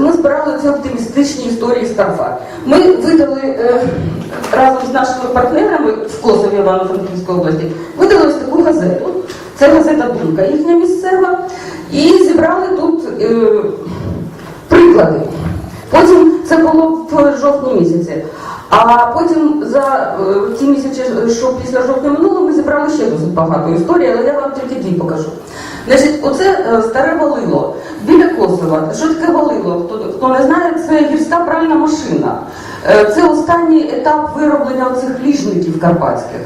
Ми збирали ці оптимістичні історії з Карфа. Ми видали е, разом з нашими партнерами в Косові Івано-Франківської області, видали ось таку газету. Це газета Думка їхня місцева. І зібрали тут е, приклади. Потім це було в жовтні місяці. А потім за е, ті місяці, що після жовтня минуло, ми зібрали ще досить багато історій, але я вам тільки дві покажу. Значить, оце е, старе валило біля Косова. Що таке валило? Хто, хто не знає, це гірська пральна машина. Е, Це останній етап вироблення цих ліжників карпатських.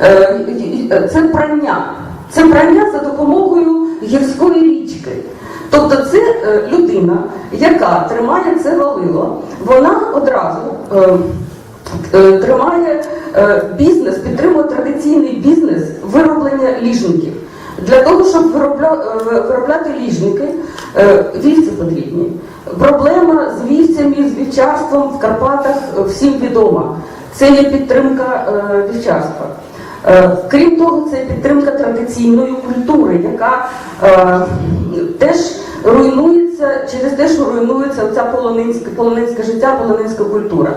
Е, Це прання. Це прання за допомогою гірської річки. Тобто це е, людина, яка тримає це валило, вона одразу е, е, тримає е, бізнес, підтримує традиційний бізнес вироблення ліжників. Для того, щоб е, виробляти ліжники, е, вівці потрібні. Проблема з вівцями, з вівчарством в Карпатах е, всім відома. Це є підтримка е, вівчарства. Е, Крім того, це підтримка традиційної культури, яка е, теж руйнується через те, що руйнується ця полонинське, полонинське життя, полонинська культура.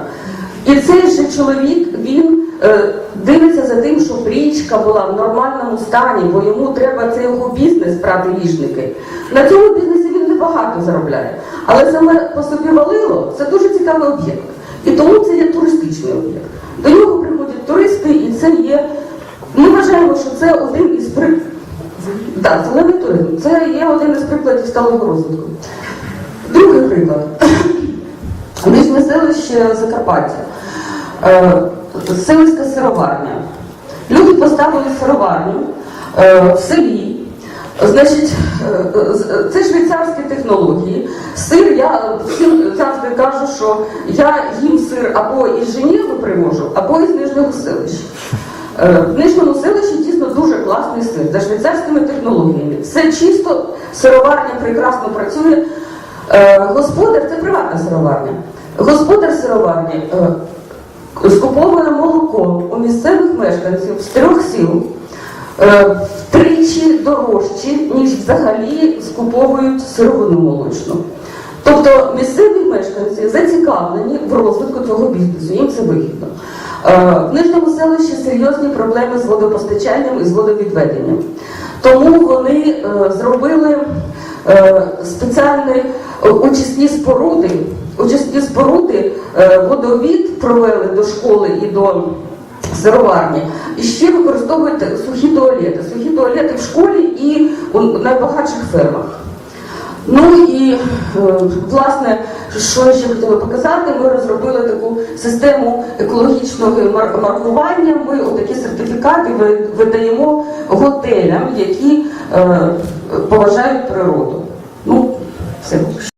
І цей же чоловік він е, дивиться за тим, щоб річка була в нормальному стані, бо йому треба це його бізнес брати ліжники. На цьому бізнесі він небагато заробляє. Але саме по собі валило це дуже цікавий об'єкт. І тому це є туристичний об'єкт. До нього приходять туристи, і це є. Ми вважаємо, що це один із при... да, туризм. Це є один із прикладів сталого розвитку. Другий приклад. Нижнє селище Закарпаття. Е, сироварня. Люди поставили сироварню е, в селі. Значить, е, е, це швейцарські технології. Сир, я всім завжди кажу, що я їм сир або із Женєви привожу, або із Нижнього селища. В Нижньому селищі дійсно дуже класний сир за швейцарськими технологіями. Все чисто, сироварня прекрасно працює. Господар це приватна сироварня. Господар сироварні е, скуповує молоко у місцевих мешканців з трьох сіл е, втричі дорожчі, ніж взагалі скуповують сировину молочну. Тобто місцеві мешканці зацікавлені в розвитку цього бізнесу, їм це вигідно. Е, В нижньому селищі серйозні проблеми з водопостачанням і з водовідведенням. Тому вони е, зробили спеціальні очисні споруди. Очисні споруди е, водовід провели до школи і до сироварні. І ще використовують сухі туалети. Сухі туалети в школі і у найбагатших фермах. Ну і е, власне, що я ще хотіла показати, ми розробили таку систему екологічного маркування. Ми такі сертифікати видаємо готелям, які е, поважають природу. Ну, все.